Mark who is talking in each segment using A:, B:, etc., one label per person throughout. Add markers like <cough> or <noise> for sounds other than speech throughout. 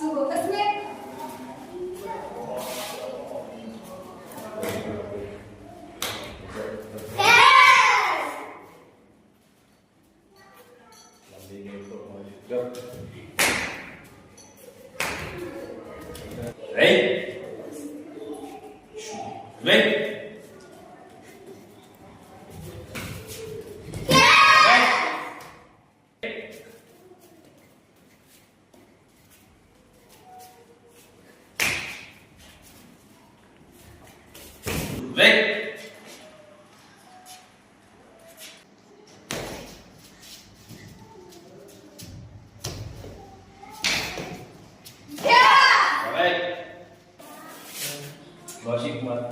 A: So,
B: go for.
A: ਵਾਸ਼ੀ Kumar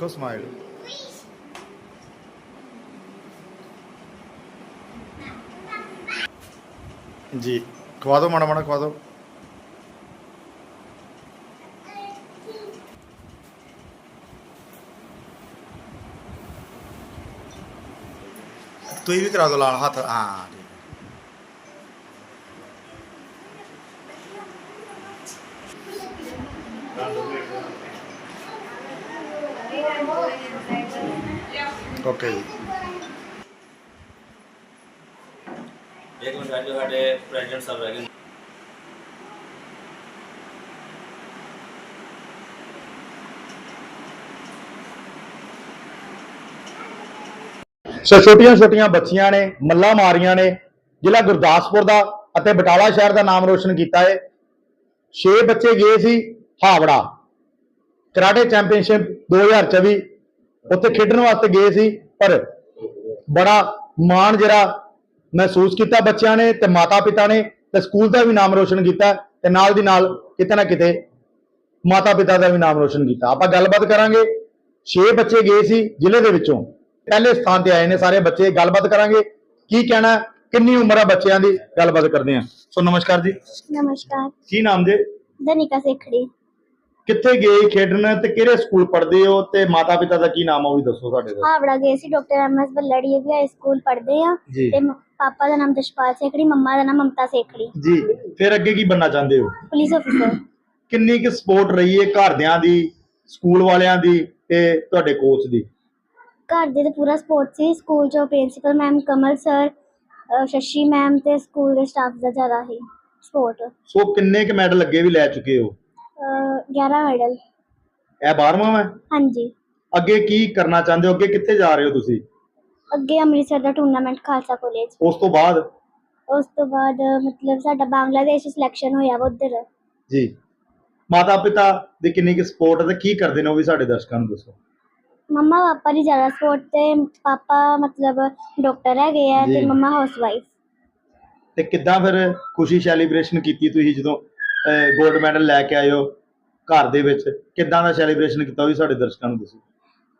C: Go smile. जी खवा दो माड़ा माड़ा खवा दो तू ही भी करा दो ਓਕੇ ਜੀ।
B: ਇੱਕ ਮਿੰਟ ਅੱਜ ਸਾਡੇ ਪ੍ਰੈਜ਼ੀਡੈਂਟ ਸਾਹਿਬ ਰਹਿ ਗਏ।
C: ਸੋ ਛੋਟੀਆਂ ਛੋਟੀਆਂ ਬੱਚੀਆਂ ਨੇ ਮੱਲਾ ਮਾਰੀਆਂ ਨੇ ਜ਼ਿਲ੍ਹਾ ਗੁਰਦਾਸਪੁਰ ਦਾ ਅਤੇ ਬਟਾਲਾ ਸ਼ਹਿਰ ਦਾ ਨਾਮ ਰੋਸ਼ਨ ਕੀਤਾ ਹੈ 6 ਬੱਚੇ ਗਏ ਸੀ ਹਾਵੜਾ। ਕਰਾਟੇ ਚੈਂਪੀਅਨਸ਼ਿਪ 2024 ਉੱਥੇ ਖੇਡਣ ਵਾਸਤੇ ਗਏ ਸੀ ਪਰ ਬੜਾ ਮਾਣ ਜਿਹੜਾ ਮਹਿਸੂਸ ਕੀਤਾ ਬੱਚਿਆਂ ਨੇ ਤੇ ਮਾਤਾ ਪਿਤਾ ਨੇ ਤੇ ਸਕੂਲ ਦਾ ਵੀ ਨਾਮ ਰੋਸ਼ਨ ਕੀਤਾ ਤੇ ਨਾਲ ਦੀ ਨਾਲ ਕਿਤੇ ਨਾ ਕਿਤੇ ਮਾਤਾ ਪਿਤਾ ਦਾ ਵੀ ਨਾਮ ਰੋਸ਼ਨ ਕੀਤਾ। ਆਪਾਂ ਗੱਲਬਾਤ ਕਰਾਂਗੇ 6 ਬੱਚੇ ਗਏ ਸੀ ਜ਼ਿਲ੍ਹੇ ਦੇ ਵਿੱਚੋਂ। ਪਹਿਲੇ ਸਥਾਨ ਤੇ ਆਏ ਨੇ ਸਾਰੇ ਬੱਚੇ ਗੱਲਬਾਤ ਕਰਾਂਗੇ ਕੀ ਕਹਿਣਾ ਕਿੰਨੀ ਉਮਰ ਆ ਬੱਚਿਆਂ ਦੀ ਗੱਲਬਾਤ ਕਰਦੇ ਹਾਂ। ਸੋ ਨਮਸਕਾਰ ਜੀ।
D: ਨਮਸਕਾਰ।
C: ਕੀ ਨਾਮ ਜੇ?
D: ਦਨਿਕਾ ਸੇਖੜੀ।
C: ਕਿੱਥੇ ਗਏ ਖੇਡਣ ਤੇ ਕਿਹੜੇ ਸਕੂਲ ਪੜ੍ਹਦੇ ਹੋ ਤੇ ਮਾਤਾ ਪਿਤਾ ਦਾ ਕੀ ਨਾਮ ਆ ਉਹ ਵੀ ਦੱਸੋ ਸਾਡੇ ਦਾ
D: ਹਾਵੜਾ ਗਏ ਸੀ ਡਾਕਟਰ ਐਮ ਐਸ ਬੱਲੜੀ ਵੀ ਹਾਈ ਸਕੂਲ ਪੜ੍ਹਦੇ ਆ।
C: ਜੀ।
D: ਤੇ ਮ- ਪਾਪਾ ਦਾ ਨਾਮ ਦਸ਼ਪਾਲ ਸੇਖੜੀ ਮੰਮਾ ਦਾ ਨਾਮ ਮਮਤਾ ਸੇਖੜੀ।
C: ਜੀ ਫਿਰ ਅੱਗੇ ਕੀ ਬੰਨਾ ਚਾਹੁੰਦੇ ਹੋ?
D: ਪੁਲਿਸ ਅਫਸਰ।
C: ਕਿੰਨੀ ਕੁ ਸਪੋਰਟ ਰਹੀ ਹੈ ਘਰਦਿਆਂ ਦੀ ਸਕੂਲ ਵਾਲਿਆਂ ਦੀ ਤੇ ਤੁਹਾਡੇ ਕੋਚ ਦੀ?
D: ਘਰ ਦੇ ਤੇ ਪੂਰਾ ਸਪੋਰਟ ਸੀ ਸਕੂਲ ਚੋਂ principal ma'am Kamal sir Shashi ma'am ਤੇ ਸਕੂਲ ਦੇ ਸਟਾਫ ਦਾ ਜ਼ਿਆਦਾ ਹੀ ਸਪੋਰਟ
C: ਸੋ ਕਿੰਨੇ ਕੁ ਮੈਡਲ ਅੱਗੇ ਵੀ ਲੈ ਚੁੱਕੇ ਹੋ?
D: 11 ਮੈਡਲ
C: ਇਹ 12ਵਾਂ ਹੈ
D: ਹਾਂਜੀ।
C: ਅੱਗੇ ਕੀ ਕਰਨਾ ਚਾਹੁੰਦੇ ਹੋ? ਅੱਗੇ ਕਿੱਥੇ ਜਾ ਰਹੇ ਹੋ ਤੁਸੀਂ?
D: ਅੱਗੇ ਅੰਮ੍ਰਿਤਸਰ ਦਾ ਟੂਰਨਾਮੈਂਟ ਖਾਲਸਾ ਕਾਲਜ
C: ਉਸ ਤੋਂ ਬਾਅਦ?
D: ਉਸ ਤੋਂ ਬਾਅਦ ਮਤਲਬ ਸਾਡਾ ਬੰਗਲਾਦੇਸ਼ ਸਿਲੈਕਸ਼ਨ ਹੋਇਆ ਵਾ ਉਧਰ।
C: ਜੀ। ਮਾਤਾ ਪਿਤਾ ਦੀ ਕਿੰਨੀ ਕੁ ਸਪੋਰਟ ਤੇ ਕੀ ਕਰਦੇ ਨੇ ਉਹ ਵੀ ਸਾਡੇ ਦਰਸ਼ਕਾਂ ਨੂੰ ਦੱਸੋ।
D: ਮੰਮਾ ਪਾਪਾ ਦੀ ਜ਼ਿਆਦਾ ਸਪੋਰਟ ਤੇ ਪਾਪਾ ਮਤਲਬ ਡਾਕਟਰ ਹੈਗੇ ਆ ਤੇ
C: ਜੀ।
D: ਮੰਮਾ ਹਾਊਸਵਾਈਫ
C: ਤੇ ਕਿੱਦਾਂ ਫਿਰ ਖੁਸ਼ੀ ਸੈਲੀਬ੍ਰੇਸ਼ਨ ਕੀਤੀ ਤੁਸੀਂ ਜਦੋਂ 골ਡ ਮੈਡਲ ਲੈ ਕੇ ਆਏ ਹੋ ਘਰ ਦੇ ਵਿੱਚ। ਕਿੱਦਾਂ ਦਾ ਸੈਲੀਬ੍ਰੇਸ਼ਨ ਕੀਤਾ ਉਹ ਵੀ ਸਾਡੇ ਦਰਸ਼ਕਾਂ ਨੂੰ ਦੱਸੋ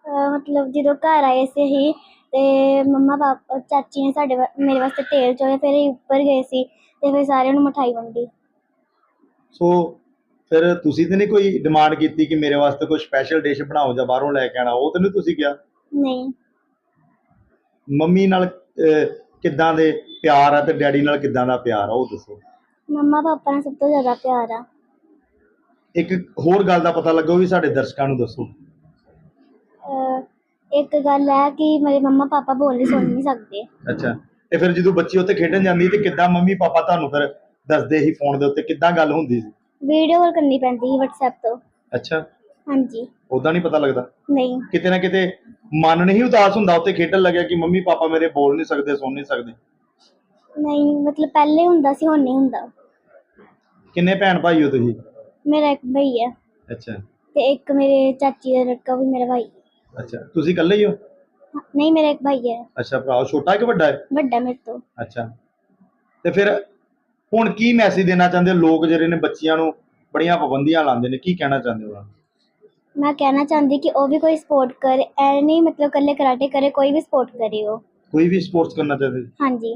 D: ਅਹ ਮਤਲਬ ਜਦੋਂ ਘਰ ਆਏ ਸੀ ਅਸੀਂ ਤੇ ਮੰਮਾ ਪਾਪਾ ਚਾਚੀ ਨੇ ਸਾਡੇ ਵਾ- ਮੇਰੇ ਵਾਸਤੇ ਤੇਲ ਚੋਏ ਫਿਰ ਅਸੀਂ ਉੱਪਰ ਗਏ ਸੀ ਤੇ ਫਿਰ ਸਾਰਿਆਂ ਨੂੰ ਮਠਾਈ ਵੰਡੀ।
C: ਸੋ ਫਿਰ ਤੁਸੀਂ ਤੇ ਨਹੀਂ ਕੋਈ ਡਿਮਾਂਡ ਕੀਤੀ ਕਿ ਮੇਰੇ ਵਾਸਤੇ ਕੋਈ ਸਪੈਸ਼ਲ ਡਿਸ਼ ਬਣਾਓ ਜਾਂ ਬਾਹਰੋਂ ਲੈ ਕੇ ਆਣਾ ਉਹ ਤਾਂ ਨਹੀਂ ਤੁਸੀਂ ਕਿਹਾ?
D: ਨਹੀਂ।
C: ਮੰਮੀ ਨਾਲ ਅਹ, ਕਿੱਦਾਂ ਦੇ ਪਿਆਰ ਆ ਤੇ ਡੈਡੀ ਨਾਲ ਕਿੱਦਾਂ ਦਾ ਪਿਆਰ ਆ ਉਹ ਦੱਸੋ।
D: ਮੰਮਾ ਪਾਪਾ ਨਾਲ ਸਭ ਤੋਂ ਜ਼ਿਆਦਾ ਪਿਆਰ ਆ।
C: ਇੱਕ ਹੋਰ ਗੱਲ ਦਾ ਪਤਾ ਲੱਗਾ ਵੀ ਸਾਡੇ ਦਰਸ਼ਕਾਂ ਨੂੰ ਦੱਸੋ।
D: ਅਹ ਇੱਕ ਗੱਲ ਹੈ ਕਿ ਮੇਰੇ ਮੰਮਾ ਪਾਪਾ ਬੋਲ ਨਹੀਂ ਸੁਣ ਨਹੀਂ ਸਕਦੇ।
C: ਅੱਛਾ। ਤੇ ਫਿਰ ਜਦੋਂ ਬੱਚੀ ਉੱਥੇ ਖੇਡਣ ਜਾਂਦੀ ਤੇ ਕਿੱਦਾਂ ਮੰਮੀ ਪਾਪਾ ਤੁਹਾਨੂੰ ਫਿਰ ਦੱਸਦੇ ਸੀ ਫੋਨ ਦੇ ਉੱਤੇ ਕਿੱਦਾਂ ਗੱਲ ਹੁੰਦੀ ਸੀ?
D: ਵੀਡੀਓ ਕਾਲ ਕਰਨੀ ਪੈਂਦੀ ਸੀ WhatsApp ਤੋਂ।
C: ਅੱਛਾ।
D: ਹਾਂਜੀ।
C: ਉਦਾਂ ਨਹੀਂ ਪਤਾ ਲੱਗਦਾ?
D: ਨਹੀਂ।
C: ਕਿਤੇ ਨਾ ਕਿਤੇ ਮਨ ਨਹੀਂ ਉਦਾਸ ਹੁੰਦਾ ਉੱਥੇ ਖੇਡਣ ਲੱਗਿਆ ਕਿ ਮੰਮੀ ਪਾਪਾ ਮੇਰੇ ਬੋਲ ਨਹੀਂ ਸਕਦੇ ਸੁਣ ਨਹੀਂ ਸਕਦੇ।
D: ਨਹੀਂ ਮਤਲਬ ਪਹਿਲੇ ਹੁੰਦਾ ਸੀ ਹੁਣ ਨਹੀਂ ਹੁੰਦਾ।
C: ਕਿੰਨੇ ਭੈਣ ਭਾਈ ਹੋ ਤੁਸੀਂ?
D: ਮੇਰਾ ਇੱਕ ਭਾਈ ਹੈ
C: ਅੱਛਾ।
D: ਤੇ ਇੱਕ ਮੇਰੇ ਚਾਚੀ ਦਾ ਲੜਕਾ ਵੀ ਮੇਰਾ ਭਾਈ।
C: ਅੱਛਾ। ਤੁਸੀਂ ਇਕੱਲੇ ਹੀ ਹੋ?
D: ਨਹੀਂ ਮੇਰਾ ਇੱਕ ਭਾਈ ਹੈ
C: ਅੱਛਾ ਭਰਾ ਛੋਟਾ ਕਿ ਵੱਡਾ ਹੈ?
D: ਵੱਡਾ ਮੇਰੇ ਤੋਂ।
C: ਅੱਛਾ। ਤੇ ਫਿਰ ਹੁਣ ਕੀ ਮੈਸੇਜ ਦੇਣਾ ਚਾਹੁੰਦੇ ਹੋ? ਲੋਕ ਜਿਹੜੇ ਨੇ ਬੱਚਿਆਂ ਨੂੰ ਬੜੀਆਂ ਪਾਬੰਦੀਆਂ ਲਾਉਂਦੇ ਨੇ ਕੀ ਕਹਿਣਾ ਚਾਹੁੰਦੇ ਹੋ?
D: ਮੈਂ ਕਹਿਣਾ ਚਾਹੁੰਦੀ ਕਿ ਉਹ ਵੀ ਕੋਈ ਸਪੋਰਟ ਕਰੇ ਐ ਨਹੀਂ ਮਤਲਬ ਇਕੱਲੇ ਕਰਾਟੇ ਕਰੇ ਕੋਈ ਵੀ ਸਪੋਰਟ ਕਰੇ ਉਹ।
C: ਕੋਈ ਵੀ ਸਪੋਰਟਸ ਕਰਨਾ ਚਾਹਦੇ?
D: ਹਾਂਜੀ।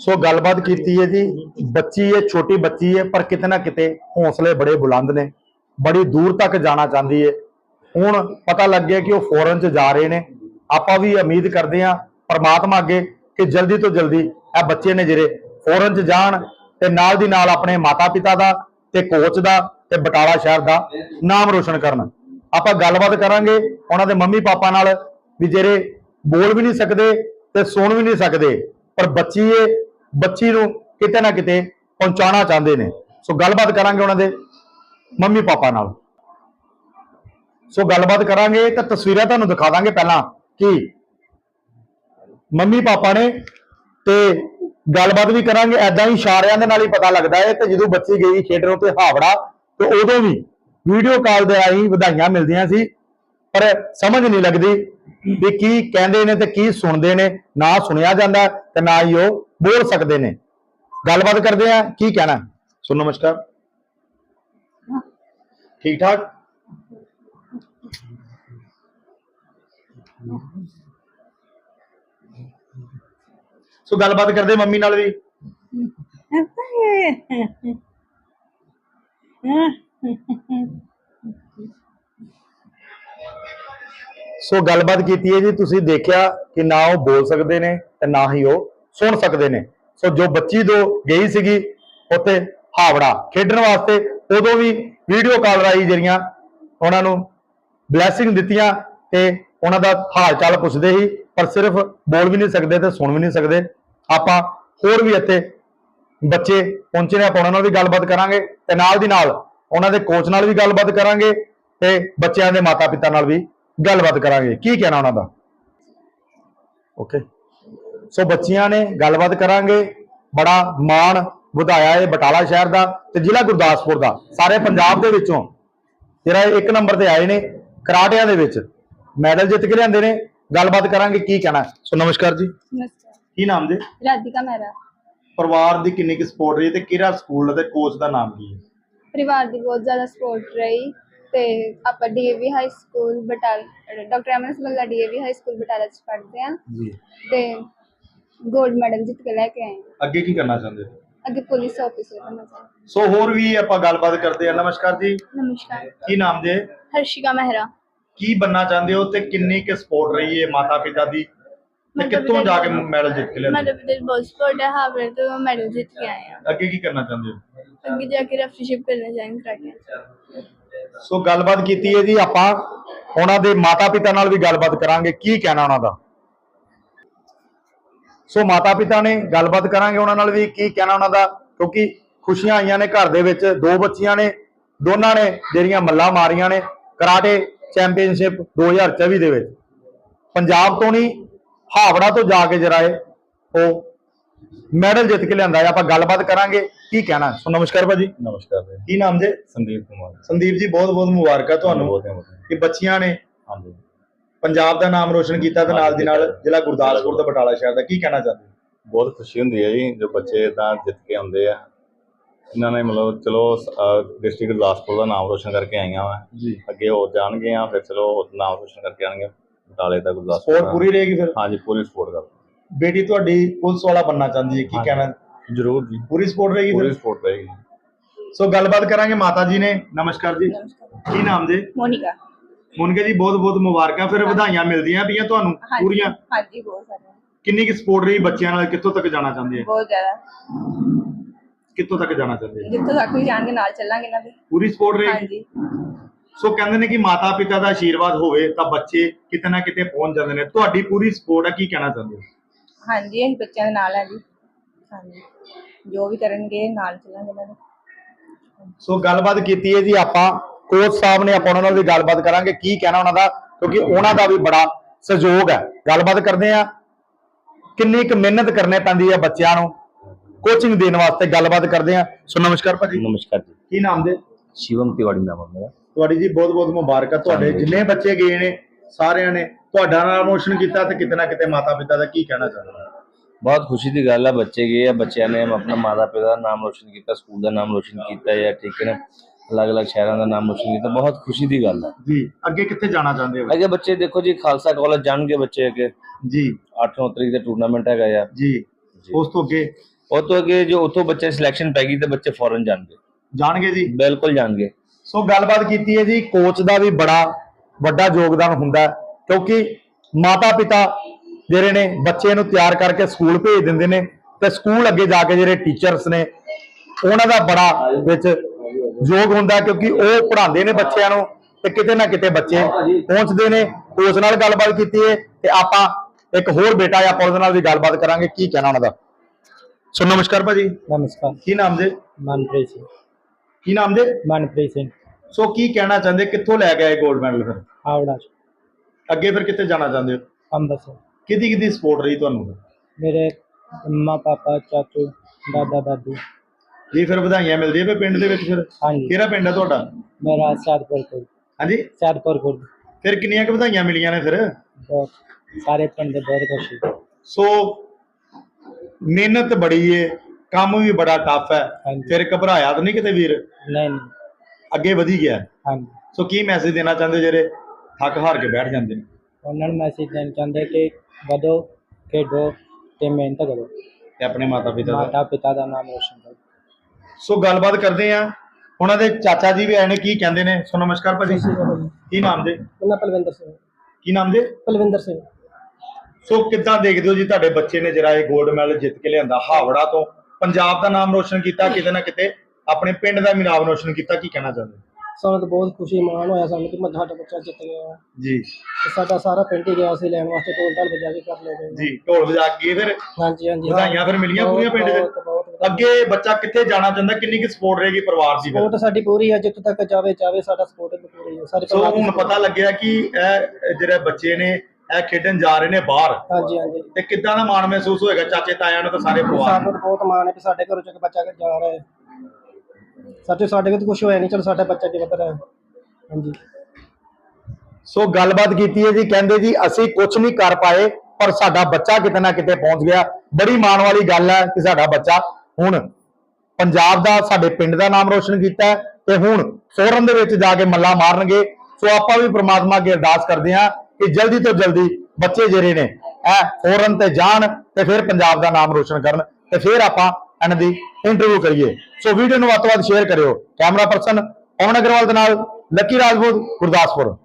C: ਸੋ ਗੱਲਬਾਤ ਕੀਤੀ ਹੈ ਜੀ। ਬੱਚੀ ਹੈ, ਛੋਟੀ ਬੱਚੀ ਹੈ, ਪਰ ਕਿਤੇ ਨਾ ਕਿਤੇ ਹੌਸਲੇ ਬੜੇ ਬੁਲੰਦ ਨੇ। ਬੜੀ ਦੂਰ ਤੱਕ ਜਾਣਾ ਚਾਹੁੰਦੀ ਹੈ। ਹੁਣ ਪਤਾ ਲੱਗਿਆ ਕਿ ਉਹ ਫੋਰਨ ਚ ਜਾ ਰਹੇ ਨੇ। ਆਪਾਂ ਵੀ ਉਮੀਦ ਕਰਦੇ ਹਾਂ, ਪਰਮਾਤਮਾ ਅੱਗੇ, ਕਿ ਜਲਦੀ ਤੋਂ ਜਲਦੀ ਇਹ ਬੱਚੇ ਨੇ ਜਿਹੜੇ ਫੋਰਨ ਚ ਜਾਣ ਤੇ ਨਾਲ ਦੀ ਨਾਲ ਆਪਣੇ ਮਾਤਾ ਪਿਤਾ ਦਾ ਤੇ ਕੋਚ ਦਾ ਤੇ ਬਟਾਲਾ ਸ਼ਹਿਰ ਦਾ ਨਾਮ ਰੋਸ਼ਨ ਕਰਨ। ਆਪਾਂ ਗੱਲਬਾਤ ਕਰਾਂਗੇ ਉਹਨਾਂ ਦੇ ਮੰਮੀ ਪਾਪਾ ਨਾਲ ਵੀ ਜਿਹੜੇ ਬੋਲ ਵੀ ਨਹੀਂ ਸਕਦੇ ਤੇ ਸੁਣ ਵੀ ਨਹੀਂ ਸਕਦੇ। ਪਰ ਬੱਚੀ ਇਹ ਬੱਚੀ ਨੂੰ ਕਿਤੇ ਨਾ ਕਿਤੇ ਪਹੁੰਚਾਉਣਾ ਚਾਹੁੰਦੇ ਨੇ। ਸੋ ਗੱਲਬਾਤ ਕਰਾਂਗੇ ਉਹਨਾਂ ਦੇ ਮੰਮੀ ਪਾਪਾ ਨਾਲ। ਸੋ ਗੱਲਬਾਤ ਕਰਾਂਗੇ ਤਾਂ ਤਸਵੀਰਾਂ ਤੁਹਾਨੂੰ ਦਿਖਾ ਦਾਂਗੇ ਪਹਿਲਾਂ ਕਿ ਮੰਮੀ ਪਾਪਾ ਨੇ ਤੇ ਗੱਲਬਾਤ ਵੀ ਕਰਾਂਗੇ। ਐਦਾਂ ਹੀ ਇਸ਼ਾਰਿਆਂ ਦੇ ਨਾਲ ਹੀ ਪਤਾ ਲੱਗਦਾ ਹੈ ਤੇ ਜਦੋਂ ਬੱਚੀ ਗਈ ਖੇਡਣ ਤੇ ਹਾਵੜਾ, ਤੇ ਉਦੋਂ ਵੀ ਵੀਡੀਓ ਕਾਲ ਦੇ ਰਾਹੀਂ ਵਧਾਈਆਂ ਮਿਲਦੀਆਂ ਸੀ। ਪਰ ਸਮਝ ਨਹੀਂ ਲੱਗਦੀ ਵੀ ਕੀ ਕਹਿੰਦੇ ਨੇ ਤੇ ਕੀ ਸੁਣਦੇ ਨੇ। ਨਾ ਸੁਣਿਆ ਜਾਂਦਾ ਤੇ ਨਾ ਹੀ ਉਹ ਬੋਲ ਸਕਦੇ ਨੇ। ਗੱਲਬਾਤ ਕਰਦੇ ਆ ਕੀ ਕਹਿਣਾ? ਸੋ ਨਮਸਕਾਰ। ਠੀਕ ਠਾਕ? ਸੋ ਗੱਲਬਾਤ ਕਰਦੇ ਮੰਮੀ ਨਾਲ ਵੀ। <laughs> ਸੋ ਗੱਲਬਾਤ ਕੀਤੀ ਹੈ ਜੀ, ਤੁਸੀਂ ਦੇਖਿਆ ਕਿ ਨਾ ਉਹ ਬੋਲ ਸਕਦੇ ਨੇ ਤੇ ਨਾ ਹੀ ਉਹ ਸੁਣ ਸਕਦੇ ਨੇ। ਸੋ ਜੋ ਬੱਚੀ ਦੋ ਗਈ ਸੀਗੀ ਉੱਥੇ ਹਾਵੜਾ ਖੇਡਣ ਵਾਸਤੇ, ਉਦੋਂ ਵੀ ਵੀਡੀਓ ਕਾਲ ਰਾਈ ਜਿਹੜੀਆਂ ਉਹਨਾਂ ਨੂੰ ਬਲੇਸਿੰਗ ਦਿੱਤੀਆਂ ਤੇ ਉਹਨਾਂ ਦਾ ਹਾਲ ਚਾਲ ਪੁੱਛਦੇ ਸੀ, ਪਰ ਸਿਰਫ ਬੋਲ ਵੀ ਨਹੀਂ ਸਕਦੇ ਤੇ ਸੁਣ ਵੀ ਨਹੀਂ ਸਕਦੇ। ਆਪਾਂ ਹੋਰ ਵੀ ਇੱਥੇ ਬੱਚੇ ਪਹੁੰਚੇ ਨੇ, ਆਪਾਂ ਉਹਨਾਂ ਨਾਲ ਵੀ ਗੱਲਬਾਤ ਕਰਾਂਗੇ ਤੇ ਨਾਲ ਦੀ ਨਾਲ ਉਹਨਾਂ ਦੇ ਕੋਚ ਨਾਲ ਵੀ ਗੱਲਬਾਤ ਕਰਾਂਗੇ ਤੇ ਬੱਚਿਆਂ ਦੇ ਮਾਤਾ ਪਿਤਾ ਨਾਲ ਵੀ ਗੱਲਬਾਤ ਕਰਾਂਗੇ। ਕੀ ਕਹਿਣਾ ਉਹਨਾਂ ਦਾ? ਓਕੇ ਸੋ ਬੱਚੀਆਂ ਨੇ ਗੱਲਬਾਤ ਕਰਾਂਗੇ। ਬੜਾ ਮਾਣ ਵਧਾਇਆ ਹੈ ਬਟਾਲਾ ਸ਼ਹਿਰ ਦਾ ਤੇ ਜ਼ਿਲ੍ਹਾ ਗੁਰਦਾਸਪੁਰ ਦਾ। ਸਾਰੇ ਪੰਜਾਬ ਦੇ ਵਿੱਚੋਂ। ਜਿਹੜਾ ਇਹ ਇੱਕ ਨੰਬਰ ਤੇ ਆਏ ਨੇ ਕਰਾਟਿਆਂ ਦੇ ਵਿੱਚ। ਮੈਡਲ ਜਿੱਤ ਕੇ ਲਿਆਂਦੇ ਨੇ। ਗੱਲਬਾਤ ਕਰਾਂਗੇ ਕੀ ਕਹਿਣਾ। ਸੋ ਨਮਸਕਾਰ ਜੀ।
A: ਨਮਸਕਾਰ।
C: ਕੀ ਨਾਮ ਜੀ?
A: ਰਾਧਿਕਾ ਮਹਿਰਾ।
C: ਪਰਿਵਾਰ ਦੀ ਕਿੰਨੀ ਕੁ ਸਪੋਰਟ ਰਹੀ ਤੇ ਕਿਹੜਾ ਸਕੂਲ ਤੇ ਕੋਚ ਦਾ ਨਾਮ ਕੀ ਹੈ?
A: ਪਰਿਵਾਰ ਦੀ ਬਹੁਤ ਜ਼ਿਆਦਾ ਸਪੋਰਟ ਰਹੀ। ਤੇ ਆਪਾਂ DAV high school Batala doctor M S Malla DAV high school Batala ਚ ਪੜ੍ਹਦੇ ਆ।
C: ਜੀ।
A: ਤੇ 골ਡ ਮੈਡਲ ਜਿੱਤ ਕੇ ਲੈ ਕੇ ਆਏ ਹਾਂ।
C: ਅੱਗੇ ਕੀ ਕਰਨਾ ਚਾਹੁੰਦੇ ਹੋ?
A: ਅੱਗੇ ਪੁਲਿਸ ਆਫੀਸਰ ਬਣਨਾ ਚਾਹੁੰਦੇ
C: ਸੋ ਹੋਰ ਵੀ ਆਪਾਂ ਗੱਲਬਾਤ ਕਰਦੇ ਆ। ਨਮਸਕਾਰ ਜੀ।
A: ਨਮਸਕਾਰ।
C: ਕੀ ਨਾਮ ਜੇ?
A: ਹਰਸ਼ਿਕਾ ਮਹਿਰਾ।
C: ਕੀ ਬੰਨਾ ਚਾਹੁੰਦੇ ਹੋ ਤੇ ਕਿੰਨੀ ਕੁ ਸਪੋਰਟ ਰਹੀ ਹੈ ਮਾਤਾ ਪਿਤਾ ਦੀ? ਤੇ ਕਿੱਥੋਂ ਜਾ ਕੇ ਮੈਡਲ ਜਿੱਤ ਕੇ ਲਿਆਂਦੇ?
A: ਮਤਲਬ ਦਿਲ ਬਹੁਤ ਸਪੋਰਟ ਹੈ। ਹਾਵੜੇ ਤੋਂ ਮੈਡਲ ਜਿੱਤ ਕੇ ਆਏ ਹਾਂ
C: ਅੱਗੇ ਕੀ ਕਰਨਾ ਚਾਹੁੰਦੇ ਹੋ?
A: ਅੱਗੇ ਜਾ ਕੇ ਰੈਫਰੀਸ਼ਿਪ ਕਰਨਾ ਚਾਹਾਂਗੇ ਕਰਾਟੇ
C: ਸੋ ਗੱਲਬਾਤ ਕੀਤੀ ਹੈ ਜੀ ਆਪਾਂ। ਉਹਨਾਂ ਦੇ ਮਾਤਾ ਪਿਤਾ ਨਾਲ ਵੀ ਗੱਲਬਾਤ ਕਰਾਂਗੇ। ਕੀ ਕਹਿਣਾ ਉਹਨਾਂ ਦਾ? ਸੋ ਮਾਤਾ ਪਿਤਾ ਨੇ ਗੱਲਬਾਤ ਕਰਾਂਗੇ ਉਹਨਾਂ ਨਾਲ ਵੀ। ਕੀ ਕਹਿਣਾ ਉਹਨਾਂ ਦਾ? ਕਿਉਂਕਿ ਖੁਸ਼ੀਆਂ ਆਈਆਂ ਨੇ ਘਰ ਦੇ ਵਿੱਚ। ਦੋ ਬੱਚੀਆਂ ਨੇ, ਦੋਨਾਂ ਨੇ ਜਿਹੜੀਆਂ ਮੱਲਾਂ ਮਾਰੀਆਂ ਨੇ ਕਰਾਟੇ ਚੈਂਪੀਅਨਸ਼ਿਪ 2024 ਦੇ ਵਿੱਚ। ਪੰਜਾਬ ਤੋਂ ਨਹੀਂ, ਹਾਵੜਾ ਤੋਂ ਜਾ ਕੇ ਜਿਹੜਾ ਹੈ ਉਹ ਮੈਡਲ ਜਿੱਤ ਕੇ ਲਿਆਂਦਾ ਹੈ। ਆਪਾਂ ਗੱਲਬਾਤ ਕਰਾਂਗੇ। ਕੀ ਕਹਿਣਾ? ਸੋ ਨਮਸਕਾਰ ਭਾਜੀ।
B: ਨਮਸਕਾਰ ਜੀ।
C: ਕੀ ਨਾਮ ਜੇ?
B: ਸੰਦੀਪ ਕੁਮਾਰ।
C: ਸੰਦੀਪ ਜੀ ਬਹੁਤ ਬਹੁਤ ਮੁਬਾਰਕਾਂ ਤੁਹਾਨੂੰ।
B: ਬਹੁਤ ਬਹੁਤ
C: ਕਿ ਬੱਚੀਆਂ ਨੇ
B: ਹਾਂਜੀ।
C: ਪੰਜਾਬ ਦਾ ਨਾਮ ਰੋਸ਼ਨ ਕੀਤਾ ਤੇ ਨਾਲ ਦੀ ਨਾਲ ਜ਼ਿਲ੍ਹਾ ਗੁਰਦਾਸਪੁਰ ਤੇ ਬਟਾਲਾ ਸ਼ਹਿਰ ਦਾ। ਕੀ ਕਹਿਣਾ ਚਾਹੁੰਦੇ?
B: ਬਹੁਤ ਖੁਸ਼ੀ ਹੁੰਦੀ ਹੈ ਜੀ ਜੋ ਬੱਚੇ ਤਾਂ ਜਿੱਤ ਕੇ ਆਉਂਦੇ ਆ। ਇਹਨਾਂ ਨੇ ਮਤਲਬ ਚਲੋ ਡਿਸਟ੍ਰਿਕਟ ਗੁਰਦਾਸਪੁਰ ਦਾ ਨਾਮ ਰੋਸ਼ਨ ਕਰਕੇ ਆਈਆਂ ਵਾ। ਅੱਗੇ ਹੋਰ ਜਾਣਗੇ ਆ ਫਿਰ ਚਲੋ ਨਾਮ ਰੋਸ਼ਨ ਕਰਕੇ ਆਣਗੇ ਬਟਾਲੇ ਦਾ ਗੁਰਦਾਸਪੁਰ
C: ਸਪੋਰਟ
B: ਦਾ।
C: ਪੂਰੀ ਰਹੇਗੀ ਫਿਰ?
B: ਹਾਂਜੀ ਪੂਰੀ ਸਪੋਰਟ ਕਰ
C: ਬੇਟੀ ਤੁਹਾਡੀ ਪੁਲਿਸ ਵਾਲਾ ਬੰਨਾ ਚਾਹੁੰਦੀ ਹੈ ਕੀ। ਕਹਿਣਾ?
B: ਜ਼ਰੂਰ ਜੀ।
C: ਪੂਰੀ ਸਪੋਰਟ ਰਹੇਗੀ
B: ਪੂਰੀ ਸਪੋਰਟ ਰਹੇਗੀ।
C: ਸੋ ਗੱਲਬਾਤ ਕਰਾਂਗੇ ਮਾਤਾ ਜੀ ਨੇ। ਨਮਸਕਾਰ ਜੀ। ਕੀ ਨਾਮ ਜੀ?
A: ਮੋਨਿਕਾ।
C: ਮੁਨਕੇ ਜੀ ਬਹੁਤ ਬਹੁਤ ਮੁਬਾਰਕਾਂ। ਫਿਰ ਵਧਾਈਆਂ ਮਿਲਦੀਆਂ ਪਈਆਂ ਤੁਹਾਨੂੰ ਪੂਰੀਆਂ?
A: ਹਾਂਜੀ ਬਹੁਤ ਸਾਰੇ
C: ਕਿੰਨੀ ਕੁ ਸਪੋਰਟ ਰਹੀ ਬੱਚਿਆਂ ਨਾਲ? ਕਿੱਥੋਂ ਤੱਕ ਜਾਣਾ ਚਾਹੁੰਦੇ ਆ?
A: ਬਹੁਤ ਜ਼ਿਆਦਾ।
C: ਕਿੱਥੋਂ ਤੱਕ ਜਾਣਾ ਚਾਹੁੰਦੇ ਆ?
A: ਜਿੱਥੋਂ ਤੱਕ ਵੀ ਜਾਣਗੇ ਨਾਲ ਚੱਲਾਂਗੇ ਇਹਨਾਂ ਦੇ।
C: ਪੂਰੀ ਸਪੋਰਟ ਰਹੇਗੀ?
A: ਹਾਂਜੀ।
C: ਸੋ ਕਹਿੰਦੇ ਨੇ ਕਿ ਮਾਤਾ ਪਿਤਾ ਦਾ ਆਸ਼ੀਰਵਾਦ ਹੋਵੇ ਤਾਂ ਬੱਚੇ ਕਿਤੇ ਨਾ ਕਿਤੇ ਪਹੁੰਚ ਜਾਂਦੇ ਨੇ। ਤੁਹਾਡੀ ਪੂਰੀ ਸਪੋਰਟ ਹੈ ਕੀ ਕਹਿਣਾ ਚਾਹੁੰਦੇ ਹੋ?
A: ਹਾਂਜੀ ਅਸੀਂ ਬੱਚਿਆਂ ਦੇ ਨਾਲ ਹੈ ਜੀ ਹਾਂਜੀ ਜੋ ਵੀ ਕਰਨਗੇ ਨਾਲ ਚੱਲਾਂਗੇ ਇਹਨਾਂ ਦੇ
C: ਸੋ ਗੱਲਬਾਤ ਕੀਤੀ ਹੈ ਜੀ ਆਪਾਂ ਕੋਚ ਸਾਹਿਬ ਨੇ ਆਪਾਂ ਉਹਨਾਂ ਨਾਲ ਵੀ ਗੱਲਬਾਤ ਕਰਾਂਗੇ ਕੀ ਕਹਿਣਾ ਉਹਨਾਂ ਦਾ ਕਿਉਂਕਿ ਉਹਨਾਂ ਦਾ ਵੀ ਬੜਾ ਸਹਿਯੋਗ ਹੈ ਗੱਲਬਾਤ ਕਰਦੇ ਆ ਕਿੰਨੀ ਕੁ ਮਿਹਨਤ ਕਰਨੀ ਪੈਂਦੀ ਹੈ ਬੱਚਿਆਂ ਨੂੰ ਕੋਚਿੰਗ ਦੇਣ ਵਾਸਤੇ ਗੱਲਬਾਤ ਕਰਦੇ ਹਾਂ ਸੋ ਨਮਸਕਾਰ ਭਾਜੀ
E: नमस्कार जी
C: ਕੀ ਨਾਮ ਦੇ
E: शिवम तिवाड़ी नाम है मेरा
C: ਤੁਹਾਡੀ ਜੀ ਬਹੁਤ ਬਹੁਤ ਮੁਬਾਰਕਾਂ ਤੁਹਾਡੇ ਜਿੰਨੇ ਬੱਚੇ ਗਏ ਨੇ ਸਾਰਿਆਂ ਨੇ ਤੁਹਾਡਾ ਨਾਮ ਰੋਸ਼ਨ ਕੀਤਾ ਤੇ ਕਿਤੇ ਨਾ ਕਿਤੇ ਮਾਤਾ ਪਿਤਾ ਦਾ ਕੀ ਕਹਿਣਾ ਚਾਹੁੰਦੇ
E: ਬਹੁਤ ਖੁਸ਼ੀ ਦੀ ਗੱਲ ਹੈ ਬੱਚੇ ਗਏ ਆ ਬੱਚਿਆਂ ਨੇ ਆਪਣਾ ਮਾਤਾ ਪਿਤਾ ਦਾ ਨਾਮ ਰੋਸ਼ਨ ਕੀਤਾ ਸਕੂਲ ਦਾ ਨਾਮ ਰੋਸ਼ਨ ਕੀਤਾ ਜਾਂ ਠੀਕ ਹੈ ਨਾ ਅਲੱਗ-ਅਲੱਗ ਸ਼ਹਿਰਾਂ ਦਾ ਨਾਮ ਰੋਸ਼ਨ ਕੀਤਾ ਬਹੁਤ ਖੁਸ਼ੀ ਦੀ ਗੱਲ ਹੈ
C: ਜੀ ਅੱਗੇ ਕਿੱਥੇ ਜਾਣਾ ਚਾਹੁੰਦੇ ਹੋ?
E: ਅੱਗੇ ਬੱਚੇ ਦੇਖੋ ਜੀ ਖਾਲਸਾ ਕਾਲਜ ਜਾਣਗੇ ਬੱਚੇ ਅੱਗੇ।
C: ਜੀ।
E: 8-9 ਤਰੀਕ ਦਾ ਟੂਰਨਾਮੈਂਟ ਹੈਗਾ ਯਾਰ
C: ਜੀ। ਉਸ ਤੋਂ ਅੱਗੇ?
E: ਉਹ ਤੋਂ ਅੱਗੇ ਜੋ ਉਥੋਂ ਬੱਚੇ ਸਿਲੈਕਸ਼ਨ ਪੈ ਗਈ ਤੇ ਬੱਚੇ ਫੋਰਨ ਜਾਣਗੇ।
C: ਜਾਣਗੇ ਜੀ?
E: ਬਿਲਕੁਲ ਜਾਣਗੇ।
C: ਸੋ ਗੱਲਬਾਤ ਕੀਤੀ ਹੈ ਜੀ ਕੋਚ ਦਾ ਵੀ ਬੜਾ ਵੱਡਾ ਯੋਗਦਾਨ ਹੁੰਦਾ ਕਿਉਂਕਿ ਮਾਤਾ ਪਿਤਾ ਜਿਹੜੇ ਨੇ ਬੱਚੇ ਨੂੰ ਤਿਆਰ ਕਰਕੇ ਸਕੂਲ ਭੇਜ ਦਿੰਦੇ ਨੇ ਤੇ ਸਕੂਲ ਅੱਗੇ ਜਾ ਕੇ ਜਿਹੜੇ ਟੀਚਰਸ ਨੇ ਉਹਨਾਂ ਦਾ ਬੜਾ ਵਿੱਚ ਯੋਗ ਹੁੰਦਾ ਕਿਉਂਕਿ ਉਹ ਪੜ੍ਹਾਉਂਦੇ ਨੇ ਬੱਚਿਆਂ ਨੂੰ ਤੇ ਕਿਤੇ ਨਾ ਕਿਤੇ ਬੱਚੇ ਪਹੁੰਚਦੇ ਨੇ। ਕੋਚ ਨਾਲ ਗੱਲਬਾਤ ਕੀਤੀ ਹੈ ਤੇ ਆਪਾਂ ਇੱਕ ਹੋਰ ਬੇਟਾ ਆ ਆਪਾਂ ਉਹਦੇ ਨਾਲ ਵੀ ਗੱਲਬਾਤ ਕਰਾਂਗੇ ਕੀ ਕਹਿਣਾ ਉਹਨਾਂ ਦਾ? ਸੋ ਨਮਸਕਾਰ ਭਾਜੀ।
F: ਨਮਸਕਾਰ।
C: ਕੀ ਨਾਮ ਜੀ?
F: ਮਨਪ੍ਰੀਤ ਸਿੰਘ।
C: ਕੀ ਨਾਮ ਜੀ?
F: ਮਨਪ੍ਰੀਤ ਸਿੰਘ।
C: ਸੋ ਕੀ ਕਹਿਣਾ ਚਾਹੁੰਦੇ? ਕਿੱਥੋਂ ਲੈ ਕੇ ਆਏ 골ਡ ਮੈਡਲ ਫਿਰ?
F: ਹਾਵੜਾ ਚ।
C: ਅੱਗੇ ਫਿਰ ਕਿੱਥੇ ਜਾਣਾ ਚਾਹੁੰਦੇ ਹੋ?
F: ਅੰਮ੍ਰਿਤਸਰ।
C: ਕਿਹਦੀ ਕਿਹਦੀ ਸਪੋਰਟ ਰਹੀ ਤੁਹਾਨੂੰ?
F: ਮੇਰੇ ਮੰਮਾ ਪਾਪਾ ਚਾਚੂ ਦਾਦਾ ਦਾਦੀ।
C: ਜੀ ਫਿਰ ਵਧਾਈਆਂ ਮਿਲਦੀਆਂ ਫਿਰ ਪਿੰਡ ਦੇ ਵਿੱਚ ਫਿਰ?
F: ਹਾਂਜੀ।
C: ਕਿਹੜਾ ਪਿੰਡ ਹੈ ਤੁਹਾਡਾ?
F: ਮੇਰਾ ਸਿਆਦਪੁਰ ਕੋਲ।
C: ਹਾਂਜੀ?
F: ਸਿਆਦਪੁਰ ਕੋਲ।
C: ਫਿਰ ਕਿੰਨੀਆਂ ਕੁ ਵਧਾਈਆਂ ਮਿਲੀਆਂ ਨੇ ਫਿਰ?
F: ਬਹੁਤ। ਸਾਰੇ ਪਿੰਡ ਦੇ ਬਹੁਤ ਖੁਸ਼ੀ
C: ਸੋ। ਮਿਹਨਤ ਬੜੀ ਏ ਕੰਮ ਵੀ ਬੜਾ ਟਫ ਹੈ।
F: ਹਾਂਜੀ।
C: ਫਿਰ ਘਬਰਾਇਆ ਤਾਂ ਨਹੀਂ ਕਿਤੇ ਵੀਰ?
F: ਨਹੀਂ ਨਹੀਂ।
C: ਅੱਗੇ ਵਧੀ ਗਿਆ।
F: ਹਾਂਜੀ।
C: ਸੋ ਕੀ ਮੈਸੇਜ ਦੇਣਾ ਚਾਹੁੰਦੇ ਹੋ ਜਿਹੜੇ ਥੱਕ ਹਾਰ ਕੇ ਬੈਠ ਜਾਂਦੇ ਨੇ?
F: ਉਹਨਾਂ ਨੂੰ ਮੈਸੇਜ ਦੇਣਾ ਚਾਹੁੰਦੇ ਕਿ ਵਧੋ ਖੇਡੋ ਤੇ ਮਿਹਨਤ ਕਰੋ।
C: ਤੇ ਆਪਣੇ ਮਾਤਾ ਪਿਤਾ ਦਾ।
F: ਮਾਤਾ ਪਿਤਾ ਦਾ ਨਾਮ ਰੋਸ਼ਨ ਕਰੋ।
C: ਸੋ ਗੱਲਬਾਤ ਕਰਦੇ ਆ ਉਹਨਾਂ ਦੇ ਚਾਚਾ ਜੀ ਵੀ ਆਏ ਨੇ ਕੀ ਕਹਿੰਦੇ ਨੇ? ਸੋ ਨਮਸਕਾਰ ਭਾਜੀ। ਕੀ ਨਾਮ ਦੇ?
F: ਉਹਨਾਂ ਪਲਵਿੰਦਰ ਸਿੰਘ
C: ਕੀ ਨਾਮ ਦੇ?
F: ਪਲਵਿੰਦਰ ਸਿੰਘ।
C: ਸੋ ਕਿੱਦਾਂ ਦੇਖਦੇ ਹੋ ਜੀ ਤੁਹਾਡੇ ਬੱਚੇ ਨੇ ਜਿਹੜਾ ਇਹ 골ਡ ਮੈਡਲ ਜਿੱਤ ਕੇ ਲਿਆਂਦਾ ਹਾਵੜਾ ਤੋਂ ਪੰਜਾਬ ਦਾ ਨਾਮ ਰੋਸ਼ਨ ਕੀਤਾ ਕਿਤੇ ਨਾ ਕਿਤੇ ਆਪਣੇ ਪਿੰਡ ਦਾ ਵੀ ਨਾਮ ਰੋਸ਼ਨ ਕੀਤਾ ਕੀ ਕਹਿਣਾ ਚਾਹੁੰਦੇ?
F: ਸਾਨੂੰ ਤਾਂ ਬਹੁਤ ਖੁਸ਼ੀ ਮਾਣ ਹੋਇਆ ਸਾਨੂੰ ਕਿ ਸਾਡਾ ਬੱਚਾ ਜਿੱਤ ਗਿਆ
C: ਜੀ।
F: ਤੇ ਸਾਡਾ ਸਾਰਾ ਪਿੰਡ ਹੀ ਗਿਆ ਸੀ ਲੈਣ ਵਾਸਤੇ ਢੋਲ ਢਾਲ ਵਜਾ ਕੇ ਕਰ ਲਏ
C: ਜੀ ਢੋਲ ਵਜਾ ਕੇ ਫਿਰ
F: ਹਾਂਜੀ ਹਾਂਜੀ
C: ਵਧਾਈਆਂ ਫਿਰ ਮਿਲੀਆਂ ਪੂਰੀਆਂ ਪਿੰਡ 'ਚ?
F: ਬਹੁਤ ਬਹੁਤ ਵਧਾਈਆਂ।
C: ਅੱਗੇ ਬੱਚਾ ਕਿੱਥੇ ਜਾਣਾ ਚਾਹੁੰਦਾ ਕਿੰਨੀ ਕੁ ਸਪੋਰਟ ਰਹੇਗੀ ਪਰਿਵਾਰ ਦੀ ਫਿਰ?
F: ਸਪੋਰਟ ਸਾਡੀ ਪੂਰੀ ਹੈ ਜਿੱਥੇ ਤੱਕ ਜਾਵੇ ਜਾਵੇ ਸਾਡਾ ਸਪੋਰਟ ਪੂਰੀ ਹੈ ਸਾਰੇ
C: ਸੋ
F: ਪਰਿਵਾਰ ਦੀ
C: ਹੁਣ
F: support-
C: ਪਤਾ ਲੱਗਿਆ ਕਿ ਇਹ ਜਿਹੜੇ ਬੱਚੇ ਨੇ ਇਹ ਖੇਡਣ ਜਾ ਰਹੇ ਨੇ ਬਾਹਰ।
F: ਹਾਂਜੀ ਹਾਂਜੀ।
C: ਤੇ ਕਿੱਦਾਂ ਦਾ ਮਾਣ ਮਹਿਸੂਸ ਹੋਏਗਾ ਚਾਚੇ ਤਾਇਆਂ ਨੂੰ ਤੇ ਸਾਰੇ ਪਰਿਵਾਰ ਨੂੰ?
F: ਸਾਨੂੰ ਤਾਂ ਬਹੁਤ ਮਾਣ ਹੈ ਕਿ ਸਾਡੇ ਘਰੋਂ ਚ ਇੱਕ ਬੱਚਾ ਜਾ ਰਿਹਾ ਹੈ। ਸਾਡੇ ਸਾਡੇ ਕੋਲ ਕੁਝ ਹੋਇਆ ਨਹੀਂ ਚਲੋ, ਸਾਡਾ ਬੱਚਾ ਅੱਗੇ ਵਧ ਹਾਂਜੀ।
C: ਸੋ ਗੱਲਬਾਤ ਕੀਤੀ ਹੈ ਜੀ। ਕਹਿੰਦੇ ਜੀ, ਅਸੀਂ ਕੁਝ ਨਹੀਂ ਕਰ ਪਾਏ, ਪਰ ਸਾਡਾ ਬੱਚਾ ਕਿਤੇ ਨਾ ਕਿਤੇ ਪਹੁੰਚ ਗਿਆ। ਬੜੀ ਮਾਣ ਵਾਲੀ ਗੱਲ ਹੈ ਕਿ ਸਾਡਾ ਬੱਚਾ ਹੁਣ ਪੰਜਾਬ ਦਾ, ਸਾਡੇ ਪਿੰਡ ਦਾ ਨਾਮ ਰੋਸ਼ਨ ਕੀਤਾ ਤੇ ਹੁਣ ਫੋਰਨ ਦੇ ਵਿੱਚ ਜਾ ਕੇ ਮੱਲਾ ਮਾਰਨਗੇ। ਸੋ ਆਪਾਂ ਵੀ ਪ੍ਰਮਾਤਮਾ ਅੱਗੇ ਅਰਦਾਸ ਕਰਦੇ ਹਾਂ ਕਿ ਜਲਦੀ ਤੋਂ ਜਲਦੀ ਬੱਚੇ ਜਿਹੜੇ ਨੇ ਇਹ ਫੋਰਨ ਤੇ ਜਾਣ ਤੇ ਫਿਰ ਪੰਜਾਬ ਦਾ ਨਾਮ ਰੋਸ਼ਨ ਕਰਨ ਤੇ ਫਿਰ ਆਪਾਂ ਇਹਨਾਂ ਦੀ ਇੰਟਰਵਿਊ ਕਰੀਏ। ਸੋ ਵੀਡੀਓ ਨੂੰ ਵੱਧ ਤੋਂ ਵੱਧ ਸ਼ੇਅਰ ਕਰਿਓ। ਕੈਮਰਾ ਪਰਸਨ ਪਵਨ ਅਗਰਵਾਲ ਦੇ ਨਾਲ, ਲੱਕੀ ਰਾਜਪੂਤ, ਗੁਰਦਾਸਪੁਰ।